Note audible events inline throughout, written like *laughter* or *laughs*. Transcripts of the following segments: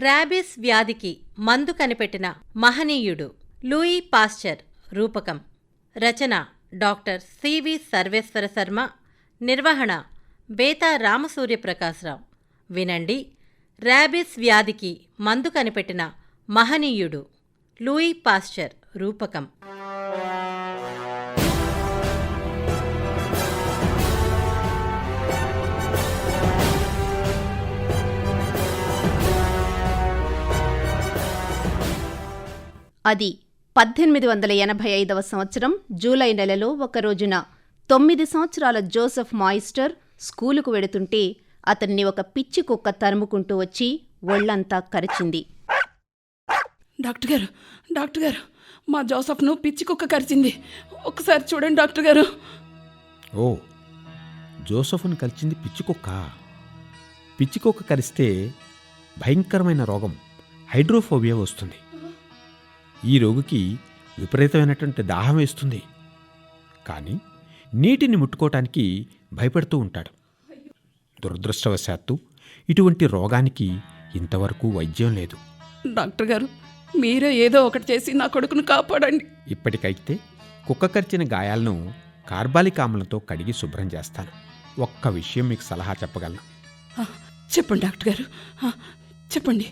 Rabies వ్యాధికి మందు కనిపెట్టిన మహనీయుడు లూయి పాస్చర్ రూపకం. రచన డాక్టర్ సివి సర్వేశ్వర శర్మ. నిర్వహణ బేతా రామసూర్యప్రకాశ్రావు. వినండి ర్యాబిస్ వ్యాధికి మందు కనిపెట్టిన మహనీయుడు లూయి పాస్చర్ రూపకం. అది పద్దెనిమిది వందల ఎనభై ఐదవ సంవత్సరం జూలై నెలలో ఒక రోజున తొమ్మిది సంవత్సరాల జోసెఫ్ మాయిస్టర్ స్కూలుకు వెడుతుంటే అతన్ని ఒక పిచ్చి కుక్క తరుముకుంటూ వచ్చి ఒళ్ళంతా కరిచింది. డాక్టర్ గారు డాక్టర్ గారు మా జోసఫ్ను పిచ్చి కుక్క కరిచింది. ఒకసారి చూడండి డాక్టర్ గారు. ఓ జోసఫ్ను కలిసింది పిచ్చికుక్క పిచ్చికుక్క కరిస్తే భయంకరమైన రోగం హైడ్రోఫోబియా వస్తుంది. ఈ రోగికి విపరీతమైనటువంటి దాహం వేస్తుంది. కానీ నీటిని ముట్టుకోవటానికి భయపడుతూ ఉంటాడు. దురదృష్టవశాత్తు ఇటువంటి రోగానికి ఇంతవరకు వైద్యం లేదు. డాక్టర్ గారు మీరే ఏదో ఒకటి చేసి నా కొడుకును కాపాడండి. ఇప్పటికైతే కుక్క కరిచిన గాయాలను కార్బాలిక్ ఆమ్లంతో కడిగి శుభ్రం చేస్తాను. ఒక్క విషయం మీకు సలహా చెప్పగలను. చెప్పండి డాక్టర్ గారు. చెప్పండి.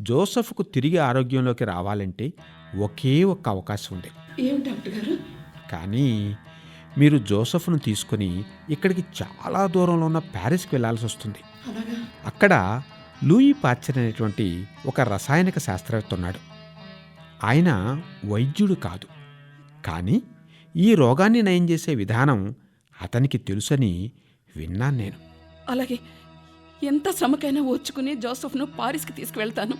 జోసఫ్కు తిరిగి ఆరోగ్యంలోకి రావాలంటే ఒకే ఒక్క అవకాశం ఉంది. ఏం డాక్టర్ గారు? కానీ మీరు జోసఫ్ను తీసుకొని ఇక్కడికి చాలా దూరంలో ఉన్న ప్యారిస్కి వెళ్ళాల్సి వస్తుంది. అక్కడ లూయి పాచర్ అనేటువంటి ఒక రసాయనిక శాస్త్రవేత్త ఉన్నాడు. ఆయన వైద్యుడు కాదు. కానీ ఈ రోగాన్ని నయం చేసే విధానం అతనికి తెలుసని విన్నాను నేను. అలాగే ఎంత శ్రమకైనా ఓర్చుకుని జోసఫ్ను పారిస్కి తీసుకువెళ్తాను.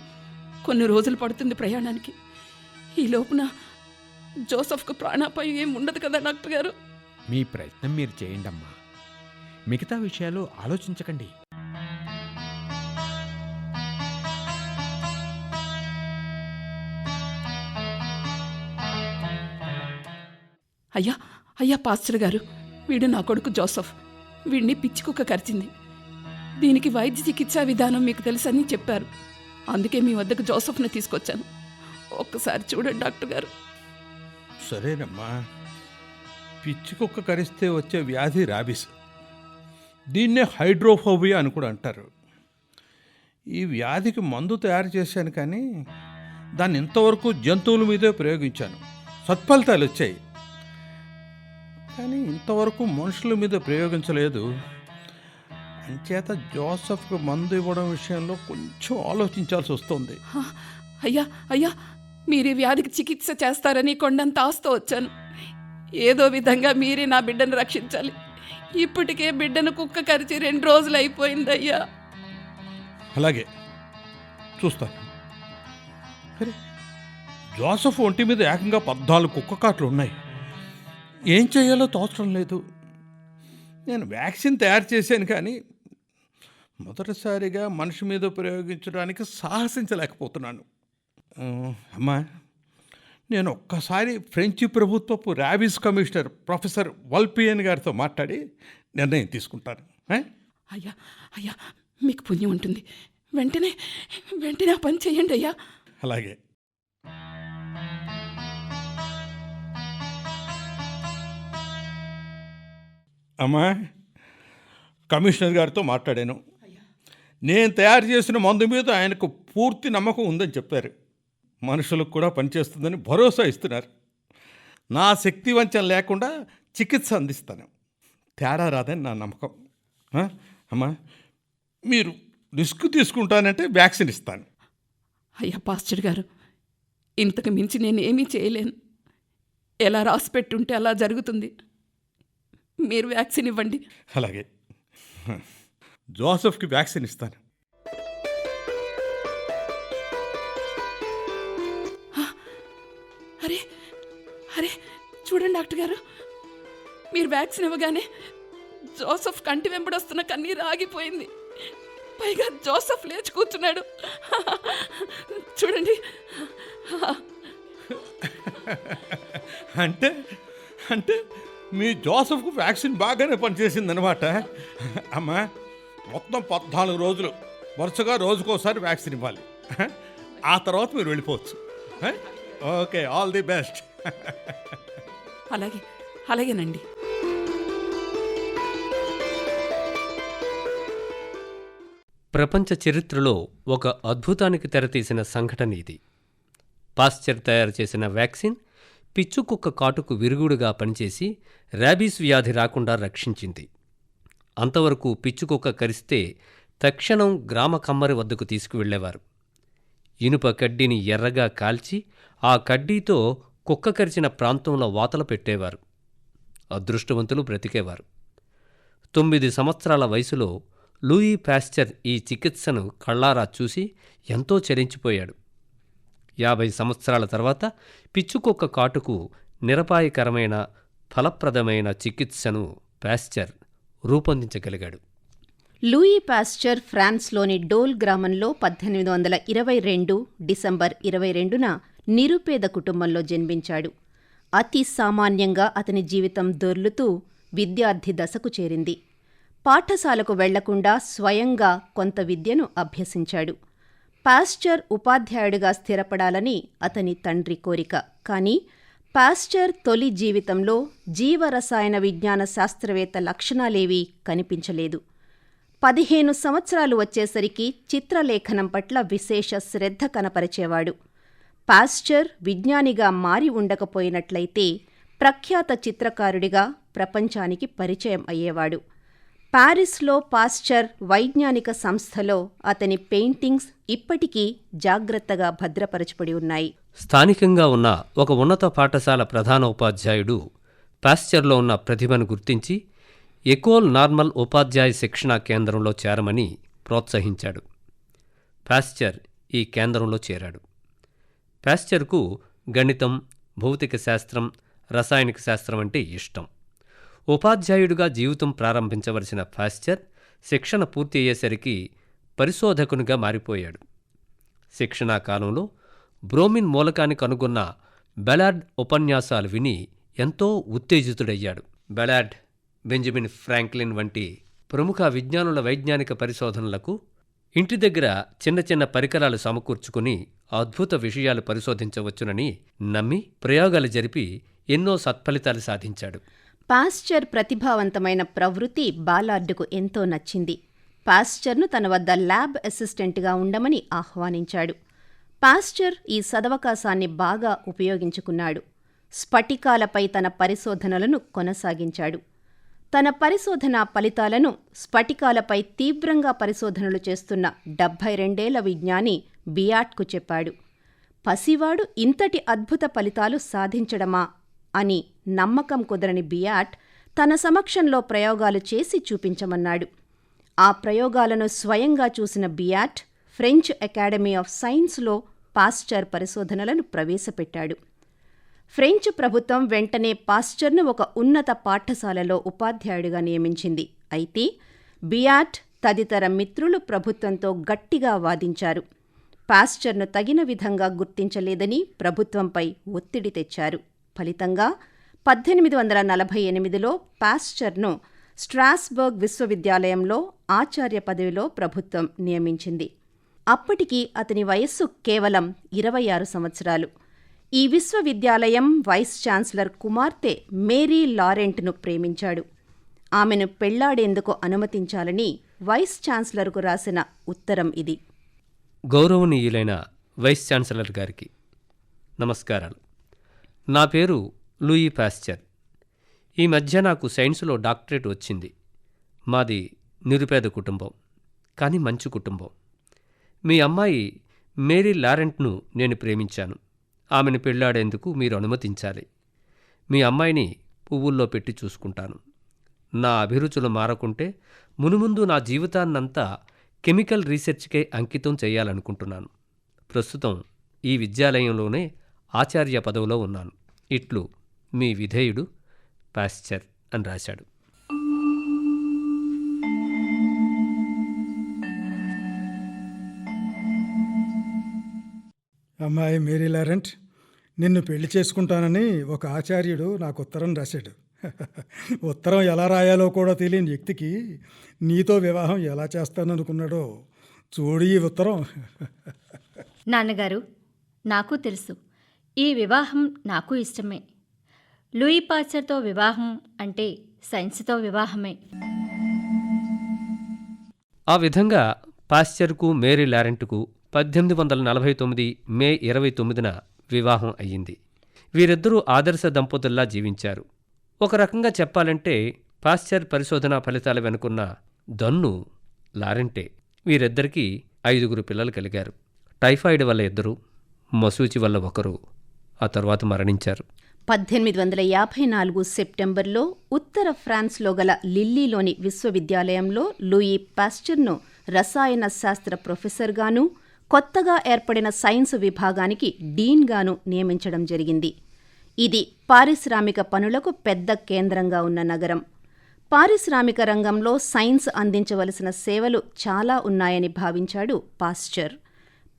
కొన్ని రోజులు పడుతుంది ప్రయాణానికి. ఈ లోపున జోసఫ్కు ప్రాణాపాయం ఏం ఉండదు కదా డాక్టర్ గారు? మీ ప్రయత్నం మీరు చేయండమ్మా. మిగతా విషయాలు ఆలోచించకండి. అయ్యా అయ్యా పాస్టర్ గారు వీడు నా కొడుకు జోసఫ్. వీడిని పిచ్చి కుక్క కరిచింది. దీనికి వైద్య చికిత్సా విధానం మీకు తెలుసని చెప్పారు. అందుకే మీ వద్దకు జోసఫ్ని తీసుకొచ్చాను. ఒక్కసారి చూడండి డాక్టర్ గారు. సరేనమ్మా. పిచ్చి కుక్క కరిస్తే వచ్చే వ్యాధి రాబిస్. దీన్నే హైడ్రోఫోబియా అని కూడా అంటారు. ఈ వ్యాధికి మందు తయారు చేశాను కానీ దాన్ని ఇంతవరకు జంతువుల మీదే ప్రయోగించాను. సత్ఫలితాలు వచ్చాయి. కానీ ఇంతవరకు మనుషుల మీద ప్రయోగించలేదు. అంచేత జోసఫ్కు మందు ఇవ్వడం విషయంలో కొంచెం ఆలోచించాల్సి వస్తుంది. అయ్యా అయ్యా మీరు ఈ వ్యాధికి చికిత్స చేస్తారని కొండంత ఆస్తో వచ్చాను. ఏదో విధంగా మీరే నా బిడ్డను రక్షించాలి. ఇప్పటికే బిడ్డను కుక్క కరిచి రెండు రోజులు అయిపోయింది అయ్యా అలాగే. చూస్తాను. సరే జోసఫ్ ఒంటి మీద ఏకంగా పద్నాలుగు కుక్క కాట్లు ఉన్నాయి. ఏం చేయాలో తోచడం లేదు. నేను వ్యాక్సిన్ తయారు చేశాను కానీ మొదటిసారిగా మనిషి మీద ప్రయోగించడానికి సాహసించలేకపోతున్నాను. అమ్మా నేను ఒక్కసారి ఫ్రెంచి ప్రభుత్వపు ర్యాబీస్ కమిషనర్ ప్రొఫెసర్ వల్పియన్ గారితో మాట్లాడి నిర్ణయం తీసుకుంటాను? అయ్యా అయ్యా మీకు పుణ్యం ఉంటుంది. వెంటనే వెంటనే ఆ పని చేయండి అయ్యా. అలాగే. అమ్మా కమిషనర్ గారితో మాట్లాడాను. నేను తయారు చేసిన మందు మీద ఆయనకు పూర్తి నమ్మకం ఉందని చెప్పారు. మనుషులకు కూడా పనిచేస్తుందని భరోసా ఇస్తున్నారు. నా శక్తి వంచన లేకుండా చికిత్స అందిస్తాను. తేడా రాదని నా నమ్మకం? అమ్మా మీరు రిస్క్ తీసుకుంటానంటే వ్యాక్సిన్ ఇస్తాను. అయ్యా పాస్టర్ గారు ఇంతకు మించి నేను ఏమీ చేయలేను. ఎలా రాసి పెట్టుంటే అలా జరుగుతుంది. మీరు వ్యాక్సిన్ ఇవ్వండి. అలాగే. జోసఫ్కి వ్యాక్సిన్ ఇస్తాను. చూడండి డాక్టర్ గారు. మీరు వ్యాక్సిన్ ఇవ్వగానే జోసఫ్ కంటి వెంబడొస్తున్న కన్నీరు ఆగిపోయింది. పైగా జోసఫ్ లేచి కూర్చున్నాడు. చూడండి. అంటే అంటే మీ జోసఫ్కు వ్యాక్సిన్ బాగానే పనిచేసిందనమాట అమ్మా మొత్తం పద్నాలుగు రోజులు వరుసగా రోజుకోసారి వ్యాక్సిన్ ఇవ్వాలి. ఆ తర్వాత మీరు వెళ్ళిపోవచ్చు. Okay all the best. అలాగే అలాగేనండి. ప్రపంచ చరిత్రలో ఒక అద్భుతానికి తెరతీసిన సంఘటన ఇది. పాశ్చర్ తయారు చేసిన వ్యాక్సిన్ పిచ్చుకుక్క కాటుకు విరుగుడుగా పనిచేసి ర్యాబీస్ వ్యాధి రాకుండా రక్షించింది. అంతవరకు పిచ్చుకుక్క కరిస్తే తక్షణం గ్రామ కమ్మరి వద్దకు తీసుకువెళ్ళేవారు ఇనుప కడ్డీని ఎర్రగా కాల్చి ఆ కడ్డీతో కుక్క కరిచిన ప్రాంతంలో వాతలు పెట్టేవారు. అదృష్టవంతులు బ్రతికేవారు. తొమ్మిది సంవత్సరాల వయసులో లూయి ప్యాస్చర్ ఈ చికిత్సను కళ్ళారా చూసి ఎంతో చలించిపోయాడు యాభై సంవత్సరాల తర్వాత పిచ్చుకొక్క కాటుకు నిరపాయకరమైన ఫలప్రదమైన చికిత్సను ప్యాస్చర్ రూపొందించగలిగాడు. లూయి పాస్చర్ ఫ్రాన్స్లోని డోల్ గ్రామంలో పద్దెనిమిది వందల ఇరవై రెండు డిసెంబర్ ఇరవై రెండున నిరుపేద కుటుంబంలో జన్మించాడు. అతి సామాన్యంగా అతని జీవితం దొర్లుతూ విద్యార్థి దశకు చేరింది. పాఠశాలకు వెళ్ళకుండా స్వయంగా కొంత విద్యను అభ్యసించాడు. పాస్చర్ ఉపాధ్యాయుడిగా స్థిరపడాలని అతని తండ్రి కోరిక. కానీ పాస్చర్ తొలి జీవితంలో జీవరసాయన విజ్ఞాన శాస్త్రవేత్త లక్షణాలేవీ కనిపించలేదు. పదిహేను సంవత్సరాలు వచ్చేసరికి చిత్రలేఖనం పట్ల విశేష శ్రద్ధ కనపరిచేవాడు. పాస్చర్ విజ్ఞానిగా మారి ఉండకపోయినట్లయితే ప్రఖ్యాత చిత్రకారుడిగా ప్రపంచానికి పరిచయం అయ్యేవాడు. పారిస్లో పాస్చర్ వైజ్ఞానిక సంస్థలో అతని పెయింటింగ్స్ ఇప్పటికీ జాగ్రత్తగా భద్రపరచబడి ఉన్నాయి. స్థానికంగా ఉన్న ఒక ఉన్నత పాఠశాల ప్రధాన ఉపాధ్యాయుడు పాస్చర్లో ఉన్న ప్రతిభను గుర్తించి ఎకోల్ నార్మల్ ఉపాధ్యాయ శిక్షణా కేంద్రంలో చేరమని ప్రోత్సహించాడు. పాస్చర్ ఈ కేంద్రంలో చేరాడు. పాస్చర్కు గణితం భౌతిక శాస్త్రం రసాయనిక శాస్త్రం అంటే ఇష్టం. ఉపాధ్యాయుడిగా జీవితం ప్రారంభించవలసిన ఫాస్చర్ శిక్షణ పూర్తి అయ్యేసరికి పరిశోధకునిగా మారిపోయాడు. శిక్షణా కాలంలో బ్రోమిన్ మూలకాన్ని కనుగొన్న బెలార్డ్ ఉపన్యాసాలు విని ఎంతో ఉత్తేజితుడయ్యాడు. బెలార్డ్ బెంజమిన్ ఫ్రాంక్లిన్ వంటి ప్రముఖ విజ్ఞానుల వైజ్ఞానిక పరిశోధనలకు ఇంటి దగ్గర చిన్న చిన్న పరికరాలు సమకూర్చుకుని అద్భుత విషయాలు పరిశోధించవచ్చునని నమ్మి ప్రయోగాలు జరిపి ఎన్నో సత్ఫలితాలు సాధించాడు. పాశ్చర్ ప్రతిభావంతమైన ప్రవృత్తి బాలార్డుకు ఎంతో నచ్చింది. పాశ్చర్ను తన వద్ద ల్యాబ్ అసిస్టెంట్గా ఉండమని ఆహ్వానించాడు. పాశ్చర్ ఈ సదవకాశాన్ని బాగా ఉపయోగించుకున్నాడు. స్ఫటికాలపై తన పరిశోధనలను కొనసాగించాడు. తన పరిశోధన ఫలితాలను స్ఫటికాలపై తీవ్రంగా పరిశోధనలు చేస్తున్న డెబ్భై రెండేళ్ళ విజ్ఞాని బియాట్కు చెప్పాడు. పసివాడు ఇంతటి అద్భుత ఫలితాలు సాధించడమా? అని నమ్మకం కుదరని బియాట్ తన సమక్షంలో ప్రయోగాలు చేసి చూపించమన్నాడు. ఆ ప్రయోగాలను స్వయంగా చూసిన బియాట్ ఫ్రెంచ్ అకాడమీ ఆఫ్ సైన్స్లో పాశ్చర్ పరిశోధనలను ప్రవేశపెట్టాడు. ఫ్రెంచ్ ప్రభుత్వం వెంటనే పాస్చర్ను ఒక ఉన్నత పాఠశాలలో ఉపాధ్యాయుడిగా నియమించింది. అయితే బియాట్ తదితర మిత్రులు ప్రభుత్వంతో గట్టిగా వాదించారు. పాస్చర్ను తగిన విధంగా గుర్తించలేదని ప్రభుత్వంపై ఒత్తిడి తెచ్చారు. ఫలితంగా పద్దెనిమిది వందల నలభై ఎనిమిదిలో పాస్చర్ను స్ట్రాస్బర్గ్ విశ్వవిద్యాలయంలో ఆచార్య పదవిలో ప్రభుత్వం నియమించింది. అప్పటికి అతని వయస్సు కేవలం ఇరవై ఆరు సంవత్సరాలు. ఈ విశ్వవిద్యాలయం వైస్ ఛాన్సలర్ కుమార్తె మేరీ లారెంట్ను ప్రేమించాడు. ఆమెను పెళ్ళాడేందుకు అనుమతించాలని వైస్ ఛాన్సలర్కు రాసిన ఉత్తరం ఇది. గౌరవనీయులైన వైస్ ఛాన్సలర్ గారికి నమస్కారాలు. నా పేరు లూయి పాస్చర్. ఈ మధ్య నాకు సైన్స్లో డాక్టరేట్ వచ్చింది. మాది నిరుపేద కుటుంబం కానీ మంచి కుటుంబం. మీ అమ్మాయి మేరీ లారెంట్ను నేను ప్రేమించాను. ఆమెను పెళ్ళాడేందుకు మీరు అనుమతించాలి. మీ అమ్మాయిని పువ్వుల్లో పెట్టి చూసుకుంటాను. నా అభిరుచులు మారకుంటే మునుముందు నా జీవితాన్నంతా కెమికల్ రీసెర్చ్కే అంకితం చేయాలనుకుంటున్నాను. ప్రస్తుతం ఈ విద్యాలయంలోనే ఆచార్య పదవిలో ఉన్నాను. ఇట్లు మీ విధేయుడు పాశ్చర్ అని రాశాడు. అమ్మాయి మేరీ లారెంట్ నిన్ను పెళ్ళి చేసుకుంటానని ఒక ఆచార్యుడు నాకు ఉత్తరం రాశాడు. *laughs* ఉత్తరం ఎలా రాయాలో కూడా తెలియని వ్యక్తికి నీతో వివాహం ఎలా చేస్తాననుకున్నాడో చూడు ఈ ఉత్తరం. *laughs* నాన్నగారు నాకు తెలుసు. ఈ వివాహం నాకు ఇష్టమే. లూయి పాస్చర్తో వివాహం అంటే సైన్స్తో వివాహమే. ఆ విధంగా పాశ్చర్కు మేరీ లారెంట్కు పద్దెనిమిది వందల నలభై తొమ్మిది మే ఇరవై తొమ్మిదిన వివాహం అయ్యింది. వీరిద్దరూ ఆదర్శ దంపతుల్లా జీవించారు. ఒక రకంగా చెప్పాలంటే పాశ్చర్ పరిశోధనా ఫలితాల వెనుకున్న దన్ను లారెంటే వీరిద్దరికీ ఐదుగురు పిల్లలు కలిగారు. టైఫాయిడ్ వల్ల ఇద్దరు మసూచి వల్ల ఒకరు ఆ తర్వాత మరణించారు. పద్దెనిమిది వందల యాభై నాలుగు సెప్టెంబర్లో ఉత్తర ఫ్రాన్స్లో గల లిల్లీలోని విశ్వవిద్యాలయంలో లూయి పాస్చర్ను రసాయన శాస్త్ర ప్రొఫెసర్గాను కొత్తగా ఏర్పడిన సైన్స్ విభాగానికి డీన్గాను నియమించడం జరిగింది. ఇది పారిశ్రామిక పనులకు పెద్ద కేంద్రంగా ఉన్న నగరం. పారిశ్రామిక రంగంలో సైన్స్ అందించవలసిన సేవలు చాలా ఉన్నాయని భావించాడు పాశ్చర్.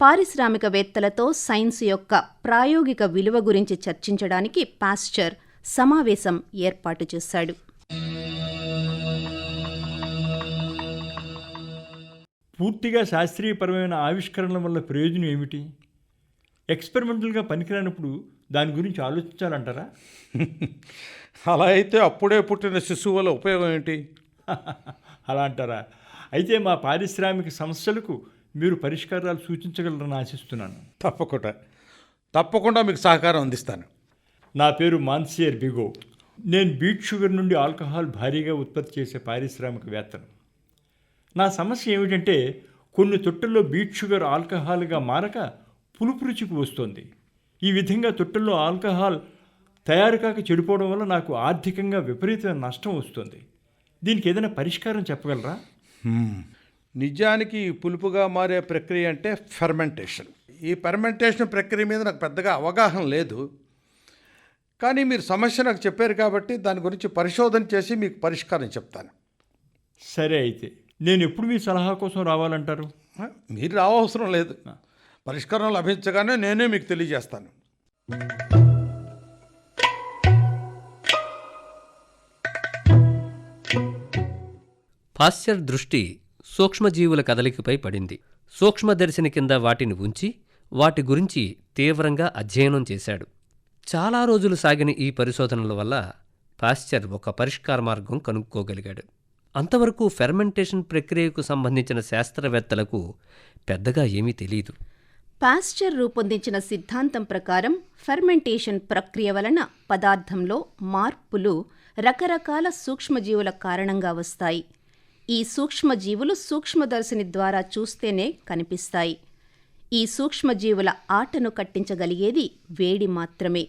పారిశ్రామికవేత్తలతో సైన్స్ యొక్క ప్రాయోగిక విలువ గురించి చర్చించడానికి పాశ్చర్ సమావేశం ఏర్పాటు చేశాడు. పూర్తిగా శాస్త్రీయపరమైన ఆవిష్కరణల వల్ల ప్రయోజనం ఏమిటి? ఎక్స్పెరిమెంటల్గా పనికిరానప్పుడు దాని గురించి ఆలోచించాలంటారా? *laughs* అలా అయితే అప్పుడే పుట్టిన శిశువు వల్ల ఉపయోగం ఏంటి? *laughs* అలా అంటారా? అయితే మా పారిశ్రామిక సమస్యలకు మీరు పరిష్కారాలు సూచించగలరని ఆశిస్తున్నాను. తప్పకుండా. తప్పకుండా మీకు సహకారం అందిస్తాను. నా పేరు మాన్సియర్ బిగో. నేను బీట్ షుగర్ నుండి ఆల్కహాల్ భారీగా ఉత్పత్తి చేసే పారిశ్రామికవేత్తను. నా సమస్య ఏమిటంటే కొన్ని తొట్టెల్లో బీట్ షుగర్ ఆల్కహాల్గా మారక పులుపు రుచికి వస్తుంది. ఈ విధంగా తొట్టెల్లో ఆల్కహాల్ తయారు కాక చెడిపోవడం వల్ల నాకు ఆర్థికంగా విపరీతమైన నష్టం వస్తుంది. దీనికి ఏదైనా పరిష్కారం చెప్పగలరా. నిజానికి పులుపుగా మారే ప్రక్రియ అంటే ఫెర్మెంటేషన్. ఈ ఫెర్మెంటేషన్ ప్రక్రియ మీద నాకు పెద్దగా అవగాహన లేదు. కానీ మీరు సమస్య నాకు చెప్పారు కాబట్టి దాని గురించి పరిశోధన చేసి మీకు పరిష్కారం చెప్తాను. సరే అయితే. నేను ఎప్పుడు మీ సలహా కోసం రావాలంటారు? మీరు రావసరం లేదు. పరిష్కారం లభించగానే నేనే మీకు తెలియజేస్తాను. పాశ్చర్ దృష్టి సూక్ష్మజీవుల కదలికపై పడింది. సూక్ష్మదర్శిని కింద వాటిని ఉంచి వాటి గురించి తీవ్రంగా అధ్యయనం చేశాడు. చాలా రోజులు సాగిన ఈ పరిశోధనల వల్ల పాశ్చర్ ఒక పరిష్కార మార్గం కనుక్కోగలిగాడు. అంతవరకు ఫెర్మెంటేషన్ ప్రక్రియకు సంబంధించిన శాస్త్రవేత్తలకు పెద్దగా ఏమీ తెలియదు. పాస్చర్ రూపొందించిన సిద్ధాంతం ప్రకారం ఫెర్మెంటేషన్ ప్రక్రియ వలన పదార్థంలో మార్పులు రకరకాల సూక్ష్మజీవుల కారణంగా వస్తాయి. ఈ సూక్ష్మజీవులు సూక్ష్మదర్శిని ద్వారా చూస్తేనే కనిపిస్తాయి. ఈ సూక్ష్మజీవుల ఆటను కట్టించగలిగేది వేడి మాత్రమే.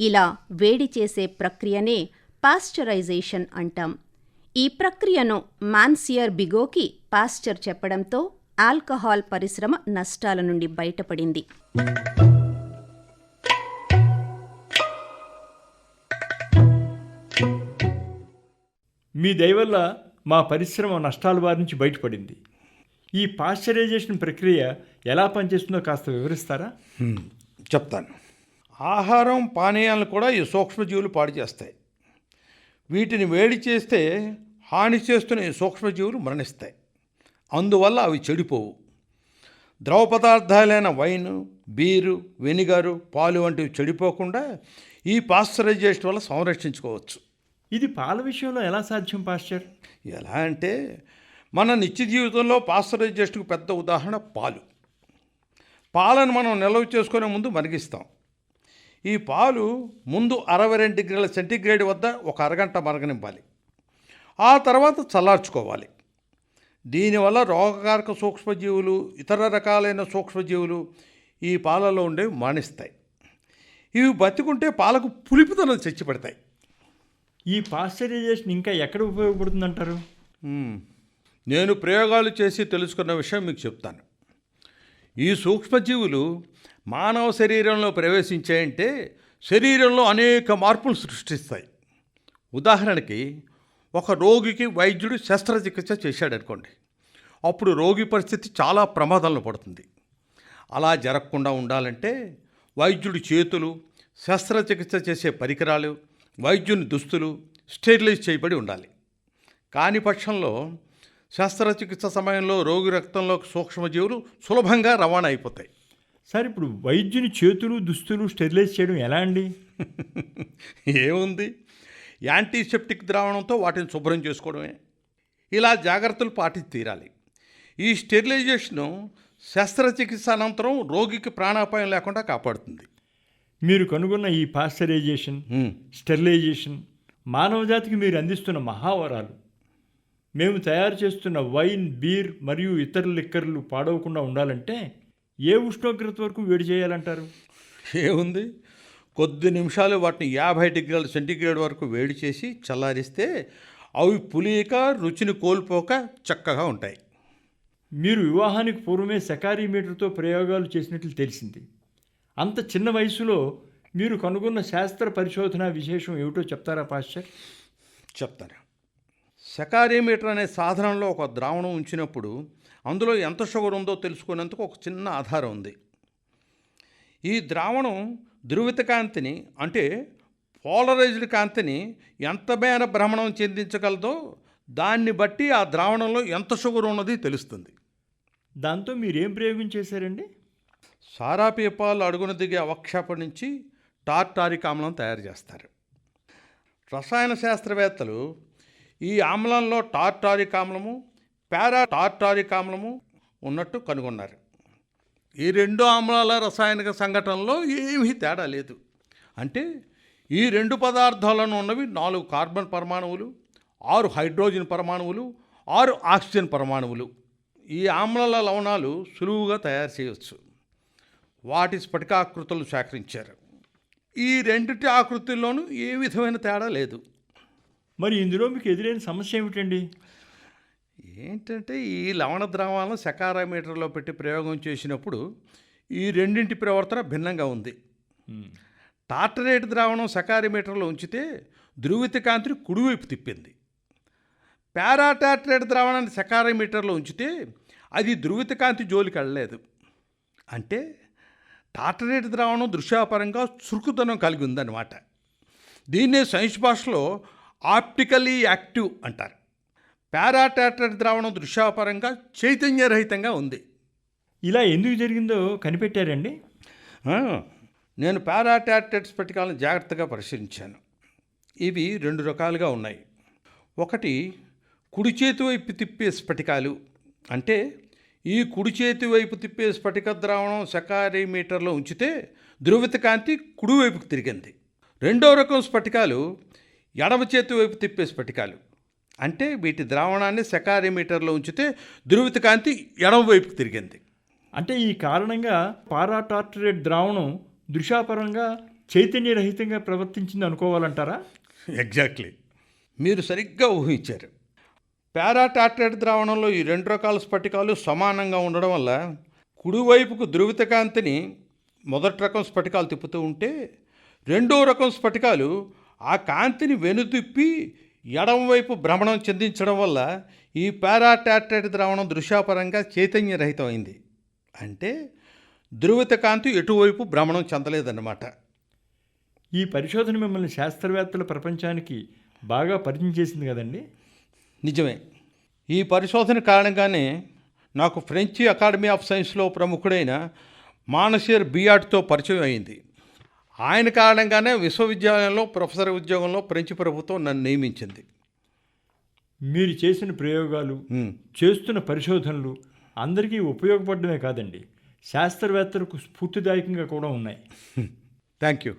ఇలా వేడి చేసే ప్రక్రియనే పాస్చరైజేషన్ అంటాం. ఈ ప్రక్రియను మాన్సియర్ బిగోకి పాస్చర్ చెప్పడంతో ఆల్కహాల్ పరిశ్రమ నష్టాల నుండి బయటపడింది. మీ దయవల్ల మా పరిశ్రమ నష్టాల బారి నుంచి బయటపడింది. ఈ పాశ్చరైజేషన్ ప్రక్రియ ఎలా పనిచేస్తుందో కాస్త వివరిస్తారా? చెప్తాను. ఆహారం పానీయాలను కూడా ఈ సూక్ష్మజీవులు పాడు చేస్తాయి. వీటిని వేడి చేస్తే హాని చేస్తున్న ఈ సూక్ష్మజీవులు మరణిస్తాయి. అందువల్ల అవి చెడిపోవు. ద్రవ పదార్థాలైన వైన్ బీరు వెనిగరు పాలు వంటివి చెడిపోకుండా ఈ పాశ్చరైజేషన్ వల్ల సంరక్షించుకోవచ్చు. ఇది పాల విషయంలో ఎలా సాధ్యం పాశ్చర్ ఎలా అంటే మన నిత్య జీవితంలో పాశ్చరైజేషన్కు పెద్ద ఉదాహరణ పాలు. పాలను మనం నిల్వ చేసుకునే ముందు మరిగిస్తాం. ఈ పాలు ముందు అరవై రెండు డిగ్రీల సెంటీగ్రేడ్ వద్ద ఒక అరగంట మరగనివ్వాలి. ఆ తర్వాత చల్లార్చుకోవాలి. దీనివల్ల రోగకారక సూక్ష్మజీవులు ఇతర రకాలైన సూక్ష్మజీవులు ఈ పాలలో ఉండేవి మానిస్తాయి. ఇవి బతికుంటే పాలకు పులిపితనం తెచ్చిపెడతాయి ఈ పాశ్చరైజేషన్ ఇంకా ఎక్కడ ఉపయోగపడుతుందంటారు. నేను ప్రయోగాలు చేసి తెలుసుకున్న విషయం మీకు చెప్తాను. ఈ సూక్ష్మజీవులు మానవ శరీరంలో ప్రవేశించాయంటే శరీరంలో అనేక మార్పులు సృష్టిస్తాయి. ఉదాహరణకి ఒక రోగికి వైద్యుడు శస్త్రచికిత్స చేశాడనుకోండి అప్పుడు రోగి పరిస్థితి చాలా ప్రమాదంలో పడుతుంది. అలా జరగకుండా ఉండాలంటే వైద్యుడి చేతులు శస్త్రచికిత్స చేసే పరికరాలు వైద్యుని దుస్తులు స్టెరిలైజ్ చేయబడి ఉండాలి. కాని పక్షంలో శస్త్రచికిత్స సమయంలో రోగి రక్తంలో సూక్ష్మజీవులు సులభంగా రవాణా అయిపోతాయి. సార్ ఇప్పుడు వైద్యుని చేతులు దుస్తులు స్టెరిలైజ్ చేయడం ఎలా అండి? *laughs* ఏముంది? యాంటీసెప్టిక్ ద్రావణంతో వాటిని శుభ్రం చేసుకోవడమే. ఇలా జాగ్రత్తలు పాటించి తీరాలి. ఈ స్టెరిలైజేషను శస్త్రచికిత్స అనంతరం రోగికి ప్రాణాపాయం లేకుండా కాపాడుతుంది. మీరు కనుగొన్న ఈ పాస్చరైజేషన్ హ్మ్. స్టెరిలైజేషన్ మానవజాతికి మీరు అందిస్తున్న మహావరాలు. మేము తయారు చేస్తున్న వైన్ బీర్ మరియు ఇతర లిక్కర్లు పాడవకుండా ఉండాలంటే ఏ ఉష్ణోగ్రత వరకు వేడి చేయాలంటారు? ఏముంది? కొద్ది నిమిషాలు వాటిని యాభై డిగ్రీల సెంటీగ్రేడ్ వరకు వేడి చేసి చల్లారిస్తే అవి పులియక రుచిని కోల్పోక చక్కగా ఉంటాయి. మీరు వివాహానికి పూర్వమే సెకారీ మీటర్తో ప్రయోగాలు చేసినట్లు తెలిసింది. అంత చిన్న వయసులో మీరు కనుగొన్న శాస్త్ర పరిశోధన విశేషం ఏమిటో చెప్తారా పాశ్చర్ చెప్తాను. సెకారీమీటర్ అనే సాధనంలో ఒక ద్రావణం ఉంచినప్పుడు అందులో ఎంత షుగర్ ఉందో తెలుసుకునేందుకు ఒక చిన్న ఆధారం ఉంది. ఈ ద్రావణం ధృవిత కాంతిని అంటే పోలరైజ్డ్ కాంతిని ఎంత మేర భ్రమణం చెందించగలదో దాన్ని బట్టి ఆ ద్రావణంలో ఎంత షుగర్ ఉన్నది తెలుస్తుంది. దాంతో మీరేం ప్రయోగం చేశారండి? సారాపీపాలు అడుగున దిగే అవక్షేపం నుంచి టార్టారిక్ ఆమ్లం తయారు చేస్తారు. రసాయన శాస్త్రవేత్తలు ఈ ఆమ్లంలో టార్టారిక్ ఆమ్లము పారా టార్టారిక్ ఆమ్లము ఉన్నట్టు కనుగొన్నారు. ఈ రెండు ఆమ్లాల రసాయనిక సంఘటనలో ఏమీ తేడా లేదు. అంటే ఈ రెండు పదార్థాలను ఉన్నవి నాలుగు కార్బన్ పరమాణువులు ఆరు హైడ్రోజన్ పరమాణువులు ఆరు ఆక్సిజన్ పరమాణువులు. ఈ ఆమ్లాల లవణాలు సులువుగా తయారు చేయవచ్చు వాటి స్ఫటికాకృతులు సేకరించారు. ఈ రెండిటి ఆకృతుల్లోనూ ఏ విధమైన తేడా లేదు. మరి ఇందులో మీకు ఎదురైన సమస్య ఏమిటండి? ఏంటంటే ఈ లవణ ద్రావాలను సెకారామీటర్లో పెట్టి ప్రయోగం చేసినప్పుడు ఈ రెండింటి ప్రవర్తన భిన్నంగా ఉంది. టార్టరేట్ ద్రావణం సెకారిమీటర్లో ఉంచితే ధృవిత కాంతిని కుడివైపు తిప్పింది. పారాటార్టరేట్ ద్రావణాన్ని సెకారిమీటర్లో ఉంచితే అది ధృవిత కాంతి జోలికి వెళ్ళలేదు. అంటే టార్టరేట్ ద్రావణం దృశ్యాపరంగా చురుకుదనం కలిగి ఉందన్నమాట. దీన్నే సైన్స్ భాషలో ఆప్టికలీ యాక్టివ్ అంటారు. పారాటార్టరేట్ ద్రావణం దృశ్యాపరంగా చైతన్యరహితంగా ఉంది. ఇలా ఎందుకు జరిగిందో కనిపెట్టారండి? నేను పారాటార్టెడ్ స్ఫటికాలను జాగ్రత్తగా పరిశీలించాను. ఇవి రెండు రకాలుగా ఉన్నాయి. ఒకటి కుడి చేతి వైపు తిప్పే స్ఫటికాలు. అంటే ఈ కుడి చేతి వైపు తిప్పే స్ఫటిక ద్రావణం సెకారీమీటర్లో ఉంచితే ధృవిత కాంతి కుడివైపుకు తిరిగింది. రెండో రకం స్ఫటికాలు ఎడమ చేతి వైపు తిప్పే స్ఫటికాలు. అంటే వీటి ద్రావణాన్ని సెకారీమీటర్లో ఉంచితే ధృవిత కాంతి ఎడమ వైపుకు తిరిగింది. అంటే ఈ కారణంగా పారాటార్టరేట్ ద్రావణం దృశ్యాపరంగా చైతన్యరహితంగా ప్రవర్తించింది అనుకోవాలంటారా? ఎగ్జాక్ట్లీ మీరు సరిగ్గా ఊహించారు. పారాటార్టరేట్ ద్రావణంలో ఈ రెండు రకాల స్ఫటికాలు సమానంగా ఉండడం వల్ల కుడివైపుకు ధృవిత కాంతిని మొదటి రకం స్ఫటికాలు తిప్పుతూ ఉంటే రెండో రకం స్ఫటికాలు ఆ కాంతిని వెనుతిప్పి ఎడమవైపు భ్రమణం చెందించడం వల్ల ఈ పారాటార్టరేట్ ద్రావణం దృశ్యాపరంగా చైతన్యరహితమైంది. అంటే ధృవిత కాంతి ఎటువైపు భ్రమణం చెందలేదన్నమాట. ఈ పరిశోధన మిమ్మల్ని శాస్త్రవేత్తల ప్రపంచానికి బాగా పరిచయం చేసింది కదండి? నిజమే. ఈ పరిశోధన కారణంగానే నాకు ఫ్రెంచి అకాడమీ ఆఫ్ సైన్స్లో ప్రముఖుడైన మానసియర్ బియాట్తో పరిచయం అయింది. ఆయన కారణంగానే విశ్వవిద్యాలయంలో ప్రొఫెసర్ ఉద్యోగంలో ఫ్రెంచి ప్రభుత్వం నన్ను నియమించింది. మీరు చేసిన ప్రయోగాలు. చేస్తున్న పరిశోధనలు అందరికీ ఉపయోగపడమే కాదండి. శాస్త్రవేత్తలకు స్ఫూర్తిదాయకంగా కూడా ఉన్నాయి. *laughs* థ్యాంక్ యూ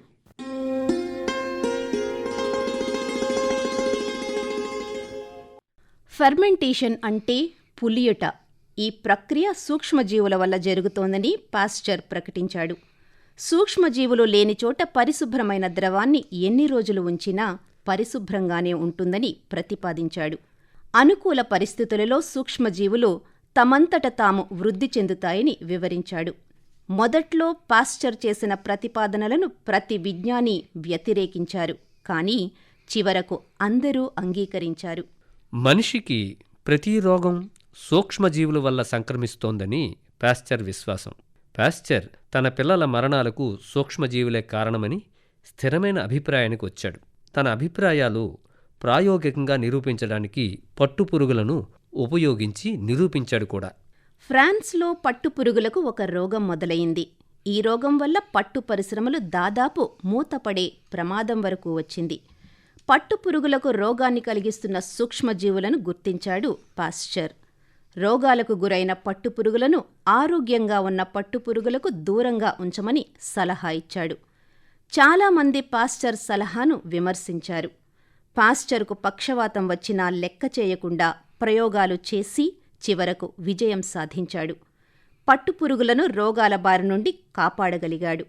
ఫెర్మెంటేషన్ అంటే పులియుట. ఈ ప్రక్రియ సూక్ష్మజీవుల వల్ల జరుగుతోందని పాస్చర్ ప్రకటించాడు. సూక్ష్మజీవులు లేని చోట పరిశుభ్రమైన ద్రవాన్ని ఎన్ని రోజులు ఉంచినా పరిశుభ్రంగానే ఉంటుందని ప్రతిపాదించాడు. అనుకూల పరిస్థితులలో సూక్ష్మజీవులు తమంతట తాము వృద్ధి చెందుతాయని వివరించాడు. మొదట్లో పాశ్చర్ చేసిన ప్రతిపాదనలను ప్రతి విజ్ఞాని వ్యతిరేకించారు కానీ చివరకు అందరూ అంగీకరించారు. మనిషికి ప్రతి రోగం సూక్ష్మజీవుల వల్ల సంక్రమిస్తోందని పాశ్చర్ విశ్వాసం. పాశ్చర్ తన పిల్లల మరణాలకు సూక్ష్మజీవులే కారణమని స్థిరమైన అభిప్రాయానికి వచ్చాడు. తన అభిప్రాయాలు ప్రాయోగికంగా నిరూపించడానికి పట్టుపురుగులను ఉపయోగించి నిరూపించాడు కూడా. ఫ్రాన్స్లో పట్టుపురుగులకు ఒక రోగం మొదలైంది. ఈ రోగం వల్ల పట్టు పరిశ్రమలు దాదాపు మూతపడే ప్రమాదం వరకు వచ్చింది. పట్టు పురుగులకు రోగాన్ని కలిగిస్తున్న సూక్ష్మజీవులను గుర్తించాడు పాశ్చర్ రోగాలకు గురైన పట్టుపురుగులను ఆరోగ్యంగా ఉన్న పట్టుపురుగులకు దూరంగా ఉంచమని సలహా ఇచ్చాడు. చాలామంది పాస్చర్ సలహాను విమర్శించారు. పాస్చర్కు పక్షవాతం వచ్చినా లెక్క చేయకుండా ప్రయోగాలు చేసి చివరకు విజయం సాధించాడు. పట్టుపురుగులను రోగాల బారి నుండి కాపాడగలిగాడు.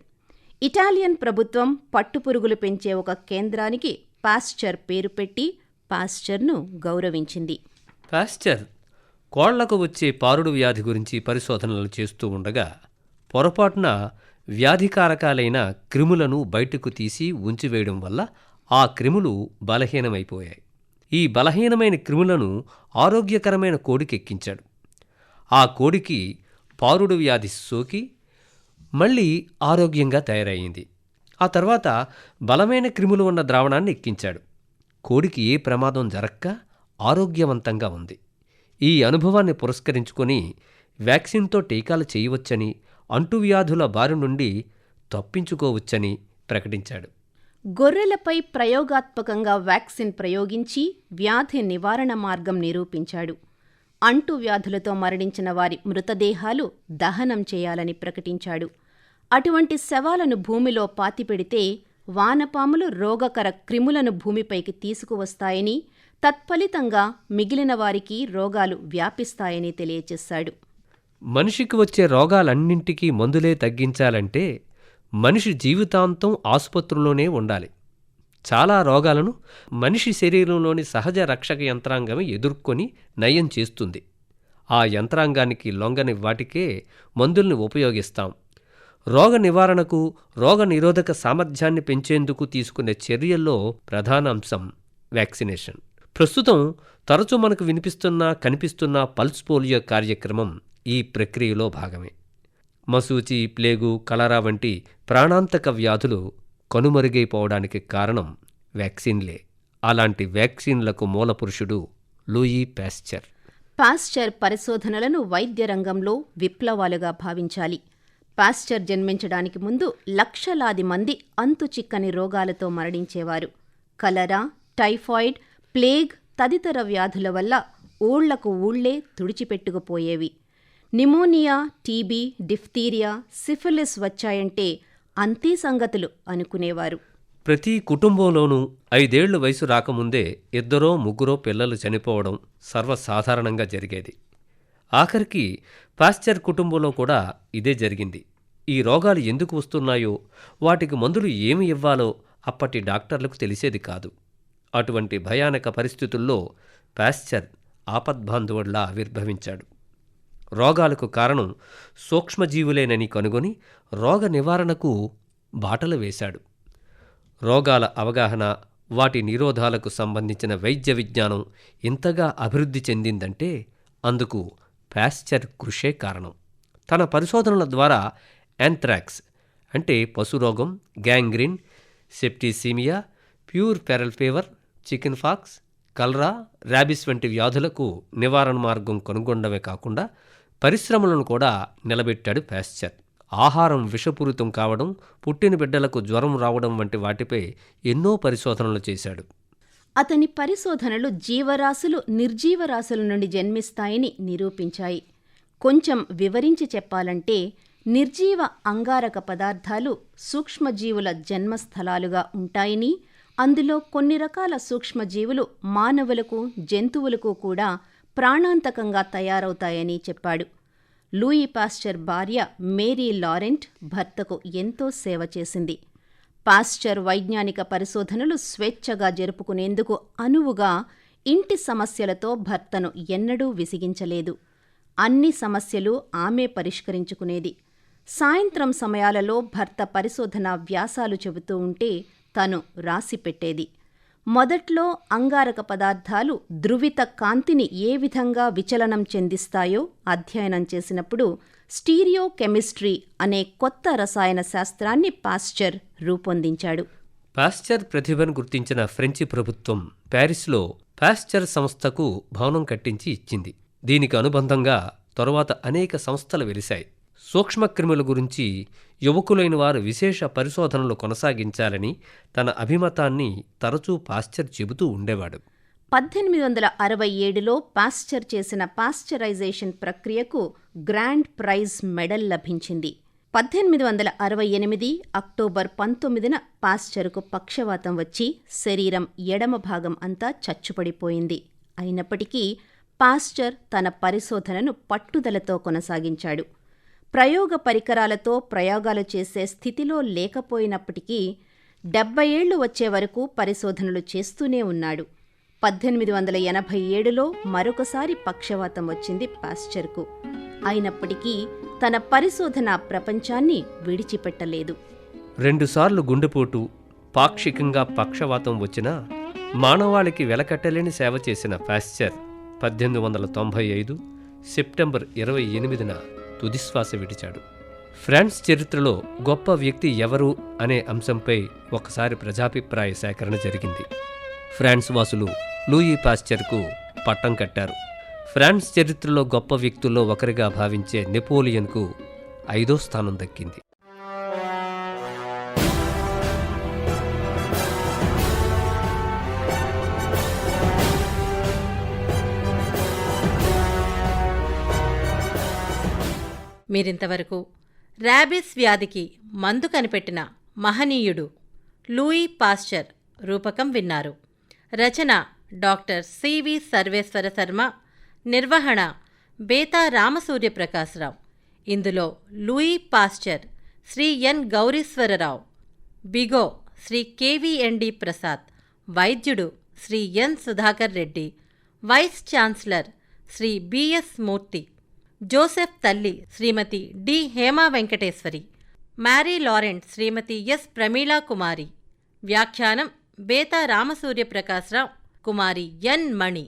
ఇటాలియన్ ప్రభుత్వం పట్టుపురుగులు పెంచే ఒక కేంద్రానికి పాస్చర్ పేరు పెట్టి పాస్చర్ను గౌరవించింది. పాస్చర్ కోళ్ళకు వచ్చే పారుడు వ్యాధి గురించి పరిశోధనలు చేస్తూ ఉండగా పొరపాటున వ్యాధికారకాలైన క్రిములను బయటకు తీసి ఉంచివేయడం వల్ల ఆ క్రిములు బలహీనమైపోయాయి. ఈ బలహీనమైన క్రిములను ఆరోగ్యకరమైన కోడికి ఎక్కించాడు ఆ కోడికి పారుడు వ్యాధి సోకి మళ్ళీ ఆరోగ్యంగా తయారయ్యింది. ఆ తర్వాత బలమైన క్రిములు ఉన్న ద్రావణాన్ని ఎక్కించాడు. కోడికి ఏ ప్రమాదం జరక్క ఆరోగ్యవంతంగా ఉంది. ఈ అనుభవాన్ని పురస్కరించుకొని వ్యాక్సిన్తో టీకాలు చేయవచ్చని అంటువ్యాధుల బారి నుండి తప్పించుకోవచ్చని ప్రకటించాడు. గొర్రెలపై ప్రయోగాత్మకంగా వ్యాక్సిన్ ప్రయోగించి వ్యాధి నివారణ మార్గం నిరూపించాడు. అంటువ్యాధులతో మరణించిన వారి మృతదేహాలు దహనం చేయాలని ప్రకటించాడు. అటువంటి శవాలను భూమిలో పాతిపెడితే వానపాములు రోగకర క్రిములను భూమిపైకి తీసుకువస్తాయని తత్ఫలితంగా మిగిలిన వారికి రోగాలు వ్యాపిస్తాయని తెలియచేశాడు. మనిషికి వచ్చే రోగాలన్నింటికీ మందులే తగ్గించాలంటే మనిషి జీవితాంతం ఆసుపత్రిలోనే ఉండాలి. చాలా రోగాలను మనిషి శరీరంలోని సహజ రక్షక యంత్రాంగమే ఎదుర్కొని నయం చేస్తుంది. ఆ యంత్రాంగానికి లొంగని వాటికే మందుల్ని ఉపయోగిస్తాం. రోగ నివారణకు రోగ నిరోధక సామర్థ్యాన్ని పెంచేందుకు తీసుకునే చర్యల్లో ప్రధాన అంశం వ్యాక్సినేషన్. ప్రస్తుతం తరచూ మనకు వినిపిస్తున్న కనిపిస్తున్న పల్స్ పోలియో కార్యక్రమం ఈ ప్రక్రియలో భాగమే. మసూచి ప్లేగు కలరా వంటి ప్రాణాంతక వ్యాధులు కనుమరుగైపోవడానికి కారణం వ్యాక్సిన్లే. అలాంటి వ్యాక్సిన్లకు మూలపురుషుడు లూయి ప్యాస్చర్. పాస్చర్ పరిశోధనలను వైద్య రంగంలో విప్లవాలుగా భావించాలి. పాస్చర్ జన్మించడానికి ముందు లక్షలాది మంది అంతుచిక్కని రోగాలతో మరణించేవారు. కలరా టైఫాయిడ్ ప్లేగ్ తదితర వ్యాధుల వల్ల ఊళ్ళకు ఊళ్ళే తుడిచిపెట్టుకుపోయేవి. నిమోనియా టీబీ డిఫ్తీరియా సిఫిలిస్ వచ్చాయంటే అంతే సంగతులు అనుకునేవారు. ప్రతి కుటుంబంలోనూ ఐదేళ్ళ వయసు రాకముందే ఇద్దరో ముగ్గురో పిల్లలు చనిపోవడం సర్వసాధారణంగా జరిగేది. ఆఖరికి పాశ్చర్ కుటుంబంలో కూడా ఇదే జరిగింది. ఈ రోగాలు ఎందుకు వస్తున్నాయో వాటికి మందులు ఏమి ఇవ్వాలో అప్పటి డాక్టర్లకు తెలిసేది కాదు. అటువంటి భయానక పరిస్థితుల్లో పాశ్చర్ ఆపద్బాంధవుడిలా ఆవిర్భవించాడు. రోగాలకు కారణం సూక్ష్మజీవులేనని కనుగొని రోగ నివారణకు బాటలు వేశాడు. రోగాల అవగాహన వాటి నిరోధాలకు సంబంధించిన వైద్య విజ్ఞానం ఇంతగా అభివృద్ధి చెందిందంటే అందుకు పాశ్చర్ కృషే కారణం. తన పరిశోధనల ద్వారా యాంథ్రాక్స్ అంటే పశురోగం gangrene septicemia puerperal fever chicken pox cholera rabies వంటి వ్యాధులకు నివారణ మార్గం కనుగొనడమే కాకుండా పరిశ్రమలను కూడా నిలబెట్టాడు పాశ్చర్ ఆహారం విషపూరితం కావడం పుట్టిన బిడ్డలకు జ్వరం రావడం వంటి వాటిపై ఎన్నో పరిశోధనలు చేశాడు. అతని పరిశోధనలు జీవరాశులు నిర్జీవరాశుల నుండి జన్మిస్తాయని నిరూపించాయి. కొంచెం వివరించి చెప్పాలంటే నిర్జీవ అంగారక పదార్థాలు సూక్ష్మజీవుల జన్మస్థలాలుగా ఉంటాయని అందులో కొన్ని రకాల సూక్ష్మజీవులు మానవులకు జంతువులకు కూడా ప్రాణాంతకంగా తయారవుతాయని చెప్పాడు. లూయి పాస్చర్ భార్య మేరీ లారెంట్ భర్తకు ఎంతో సేవ చేసింది. పాస్చర్ వైజ్ఞానిక పరిశోధనలు స్వేచ్ఛగా జరుపుకునేందుకు అనువుగా ఇంటి సమస్యలతో భర్తను ఎన్నడూ విసిగించలేదు. అన్ని సమస్యలు ఆమె పరిష్కరించుకునేది. సాయంత్రం సమయాలలో భర్త పరిశోధన వ్యాసాలు చెబుతూ ఉంటే తను రాసిపెట్టేది. మొదట్లో అంగారక పదార్థాలు ధృవిత కాంతిని ఏ విధంగా విచలనం చెందిస్తాయో అధ్యయనం చేసినప్పుడు స్టీరియో కెమిస్ట్రీ అనే కొత్త రసాయన శాస్త్రాన్ని పాశ్చర్ రూపొందించాడు. పాశ్చర్ ప్రతిభను గుర్తించిన ఫ్రెంచి ప్రభుత్వం ప్యారిస్లో పాశ్చర్ సంస్థకు భవనం కట్టించి ఇచ్చింది. దీనికి అనుబంధంగా తరువాత అనేక సంస్థలు వెలిశాయి. సూక్ష్మక్రిముల గురించి యువకులైన వారు విశేష పరిశోధనలు కొనసాగించాలని తన అభిమతాన్ని తరచూ పాశ్చర్ చెబుతూ ఉండేవాడు. పద్దెనిమిది వందల అరవై ఏడులో పాశ్చర్ చేసిన పాశ్చరైజేషన్ ప్రక్రియకు గ్రాండ్ ప్రైజ్ మెడల్ లభించింది. పద్దెనిమిది వందల అరవై ఎనిమిది అక్టోబర్ పంతొమ్మిదిన పాశ్చర్కు పక్షవాతం వచ్చి శరీరం ఎడమ భాగం అంతా చచ్చుపడిపోయింది. అయినప్పటికీ పాశ్చర్ తన పరిశోధనను పట్టుదలతో కొనసాగించాడు. ప్రయోగ పరికరాలతో ప్రయోగాలు చేసే స్థితిలో లేకపోయినప్పటికీ డెబ్బై ఏళ్ళు వచ్చే వరకు పరిశోధనలు చేస్తూనే ఉన్నాడు. పద్దెనిమిది వందల ఎనభై ఏడులో మరొకసారి పక్షవాతం వచ్చింది పాశ్చర్కు అయినప్పటికీ తన పరిశోధన ప్రపంచాన్ని విడిచిపెట్టలేదు. రెండుసార్లు గుండెపోటు పాక్షికంగా పక్షవాతం వచ్చినా మానవాళికి వెలకట్టలేని సేవ చేసిన పాశ్చర్ పద్దెనిమిది వందల తొంభై ఐదు సెప్టెంబర్ ఇరవై ఎనిమిదిన తుదిశ్వాస విడిచాడు. ఫ్రాన్స్ చరిత్రలో గొప్ప వ్యక్తి ఎవరు అనే అంశంపై ఒకసారి ప్రజాభిప్రాయ సేకరణ జరిగింది. ఫ్రాన్స్ వాసులు లూయి పాశ్చర్కు పట్టం కట్టారు. ఫ్రాన్స్ చరిత్రలో గొప్ప వ్యక్తుల్లో ఒకరిగా భావించే నెపోలియన్కు ఐదో స్థానం దక్కింది. మీరింతవరకు ర్యాబిస్ వ్యాధికి మందు కనిపెట్టిన మహనీయుడు లూయి పాస్చర్ రూపకం విన్నారు. రచన డాక్టర్ సివి సర్వేశ్వర శర్మ నిర్వహణ బేతా రామసూర్యప్రకాశరావు. ఇందులో Louis Pasteur Shri N Gowriswararao Bigo Shri KVND Prasad వైద్యుడు Shri N Sudhakar Reddy vice chancellor Shri BS Murthy Joseph తల్లి Shrimati D. Hema Venkateswari. Mary Laurent Shrimati S. Pramila Kumari. వ్యాఖ్యానం బేతా రామసూర్య ప్రకాశ్రావు కుమారి ఎన్. మణి.